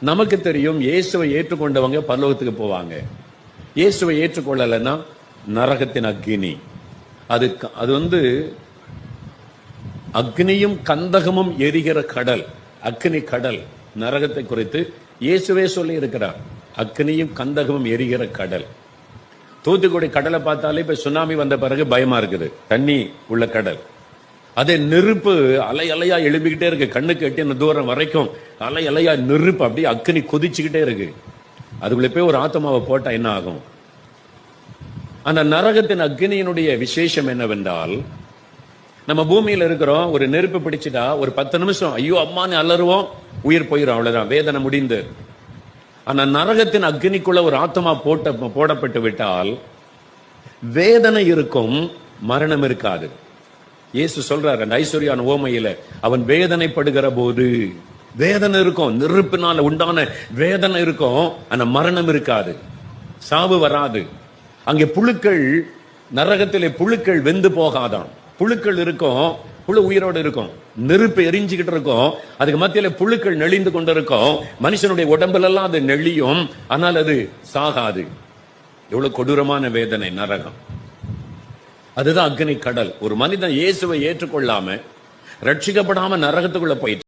நமக்கு தெரியும் இயேசுவை ஏற்றுக்கொண்டவங்க பரலோகத்துக்கு போவாங்க. இயேசுவை ஏற்றுக்கொள்ளலைன்னா நரகத்தின் அக்னி. அது க- அது வந்து அக்னியும் கந்தகமும் எரிகிற கடல் அக்னி கடல் நரகத்தை குறித்து இயேசுவே சொல்லி இருக்கிறார் அக்னியும் கந்தகமும் எரிகிற கடல். தூத்துக்குடி கடலை பார்த்தாலே இப்ப சுனாமி வந்த பிறகு பயமா இருக்குது. தண்ணி உள்ள கடல். அதே நெருப்பு அலை அலையா எழுப்பிக்கிட்டே இருக்கு. கண்ணுக்கு எட்டின தூரம் வரைக்கும் அலை அலையா நெருப்பு அப்படியே அக்னி கொதிச்சுக்கிட்டே இருக்கு. அதுக்குள்ள போய் ஒரு ஆத்மாவை போட்டா என்ன ஆகும்? அந்த நரகத்தின் அக்னியினுடைய விசேஷம் என்னவென்றால் நம்ம பூமியில இருக்கிறோம் ஒரு நெருப்பு பிடிச்சிட்டா ஒரு பத்து நிமிஷம் ஐயோ அம்மான்னு அலறுவோம் உயிர் போயிடும் அவ்வளவுதான் வேதனை முடிந்து. ஆனா நரகத்தின் அக்னிக்குள்ள ஒரு ஆத்மா போட்ட போடப்பட்டு விட்டால் வேதனை இருக்கும் மரணம் இருக்காது. இயேசு சொல்றாரு அந்த ஐஸ்வர்யான ஓமையில அவன் வேதனைப்படுகிற போது வேதனை இருக்கும் நெருப்பினால உண்டான வேதனை இருக்கும் ஆனா மரணம் இருக்காது சாவு வராது. அங்கே புழுக்கள் நரகத்திலே புழுக்கள் வெந்து போகாதான் புழுக்கள் இருக்கும் புழு உயிரோடு இருக்கும் நெருப்பு எரிஞ்சுக்கிட்டு இருக்கும் அதுக்கு மத்தியில புழுக்கள் நெளிந்து கொண்டு இருக்கும் மனுஷனுடைய உடம்புலெல்லாம் அது நெளியும் ஆனால் அது சாகாது. எவ்வளவு கொடூரமான வேதனை நரகம். அதுதான் அக்னி கடல். ஒரு மனிதன் இயேசுவை ஏற்றுக்கொள்ளாம ரட்சிக்கப்படாம நரகத்துக்குள்ள போயிட்டு